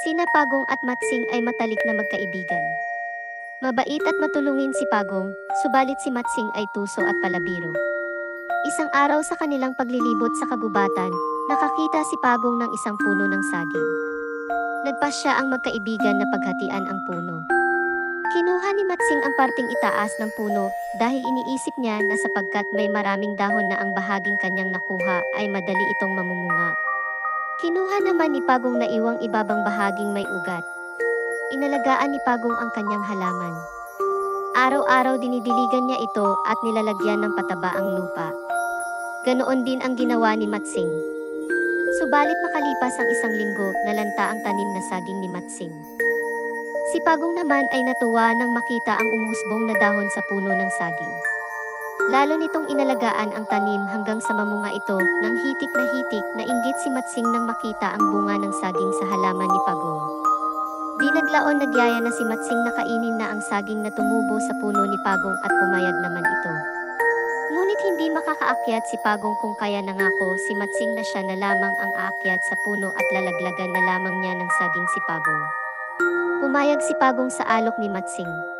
Sina Pagong at Matsing ay matalik na magkaibigan. Mabait at matulungin si Pagong, subalit si Matsing ay tuso at palabiro. Isang araw sa kanilang paglilibot sa kagubatan, nakakita si Pagong ng isang puno ng saging. Nagpas siya ang magkaibigan na paghatian ang puno. Kinuha ni Matsing ang parting itaas ng puno dahil iniisip niya na sapagkat may maraming dahon na ang bahaging kanyang nakuha ay madali itong mamumunga. Kinuha naman ni Pagong na iwang ibabang bahaging may ugat. Inalagaan ni Pagong ang kanyang halaman. Araw-araw dinidiligan niya ito at nilalagyan ng pataba ang lupa. Ganoon din ang ginawa ni Matsing. Subalit makalipas ang isang linggo, nalanta ang tanim na saging ni Matsing. Si Pagong naman ay natuwa nang makita ang umusbong na dahon sa puno ng saging. Lalo nitong inalagaan ang tanim hanggang sa mamunga ito ng hitik na hitik na inggit si Matsing nang makita ang bunga ng saging sa halaman ni Pagong. Di naglaon nagyaya na si Matsing na kainin na ang saging na tumubo sa puno ni Pagong at pumayag naman ito. Ngunit hindi makakaakyat si Pagong kung kaya nangako si Matsing na siya na lamang ang aakyat sa puno at lalaglagan na lamang niya ng saging si Pagong. Pumayag si Pagong sa alok ni Matsing.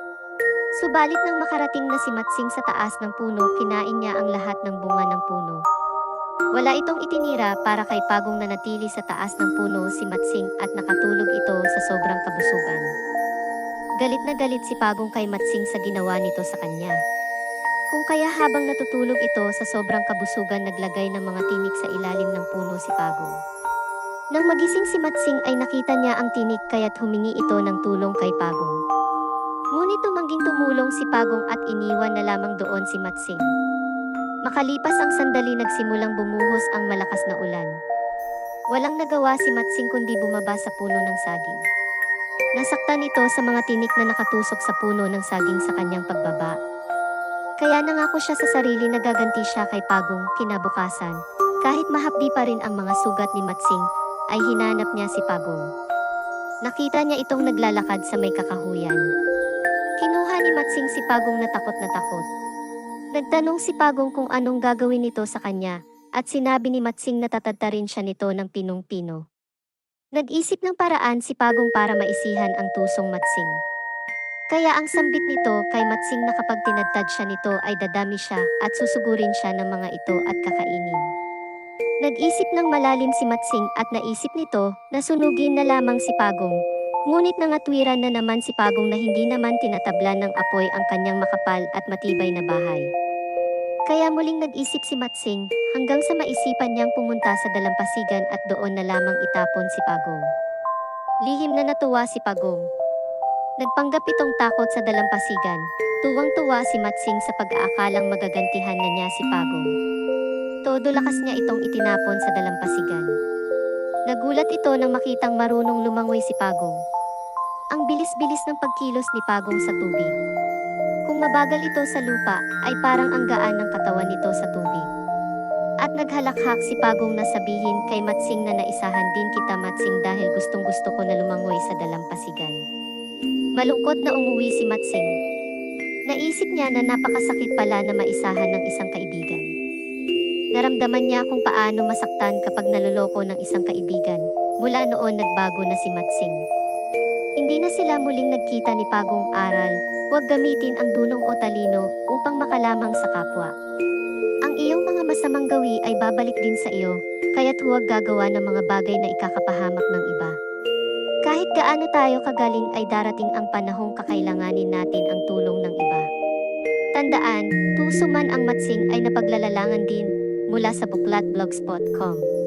Subalit nang makarating na si Matsing sa taas ng puno, kinain niya ang lahat ng bunga ng puno. Wala itong itinira para kay Pagong na natili sa taas ng puno si Matsing at nakatulog ito sa sobrang kabusugan. Galit na galit si Pagong kay Matsing sa ginawa nito sa kanya. Kung kaya habang natutulog ito sa sobrang kabusugan naglagay ng mga tinik sa ilalim ng puno si Pagong. Nang magising si Matsing ay nakita niya ang tinik kaya't humingi ito ng tulong kay Pagong. Ngunit tumangging tumulong si Pagong at iniwan na lamang doon si Matsing. Makalipas ang sandali nagsimulang bumuhos ang malakas na ulan. Walang nagawa si Matsing kundi bumaba sa puno ng saging. Nasaktan ito sa mga tinik na nakatusok sa puno ng saging sa kanyang pagbaba. Kaya nangako siya sa sarili na gaganti siya kay Pagong kinabukasan. Kahit mahapdi pa rin ang mga sugat ni Matsing, ay hinanap niya si Pagong. Nakita niya itong naglalakad sa may kakahuyan. Ni Matsing si Pagong na takot na takot. Nagtanong si Pagong kung anong gagawin nito sa kanya, at sinabi ni Matsing na tatadtarin siya nito ng pinong-pino. Nag-isip ng paraan si Pagong para maisihan ang tusong Matsing. Kaya ang sambit nito kay Matsing na kapag tinadtad siya nito ay dadami siya at susugurin siya ng mga ito at kakainin. Nag-isip ng malalim si Matsing at naisip nito na sunugin na lamang si Pagong. Ngunit nangatwiran na naman si Pagong na hindi naman tinatablan ng apoy ang kanyang makapal at matibay na bahay. Kaya muling nag-isip si Matsing hanggang sa maisipan niyang pumunta sa dalampasigan at doon na lamang itapon si Pagong. Lihim na natuwa si Pagong. Nagpanggap itong takot sa dalampasigan. Tuwang-tuwa si Matsing sa pag-aakalang magagantihan na niya si Pagong. Todo lakas niya itong itinapon sa dalampasigan. Nagulat ito nang makitang marunong lumangoy si Pagong. Ang bilis-bilis ng pagkilos ni Pagong sa tubig. Kung mabagal ito sa lupa, ay parang ang gaan ng katawan nito sa tubig. At naghalakhak si Pagong na sabihin kay Matsing na naisahan din kita Matsing dahil gustong gusto ko na lumangoy sa dalampasigan. Malungkot na umuwi si Matsing. Naisip niya na napakasakit pala na maisahan ng isang kaibigan. Naramdaman niya kung paano masaktan kapag naloloko ng isang kaibigan. Mula noon nagbago na si Matsing. Hindi na sila muling nagkita ni Pagong Aral, huwag gamitin ang dunong o talino upang makalamang sa kapwa. Ang iyong mga masamang gawi ay babalik din sa iyo, kaya't huwag gagawa ng mga bagay na ikakapahamak ng iba. Kahit gaano tayo kagaling ay darating ang panahong kakailanganin natin ang tulong ng iba. Tandaan, tuso man ang matsing ay napaglalalangan din mula sa buklatblogspot.com.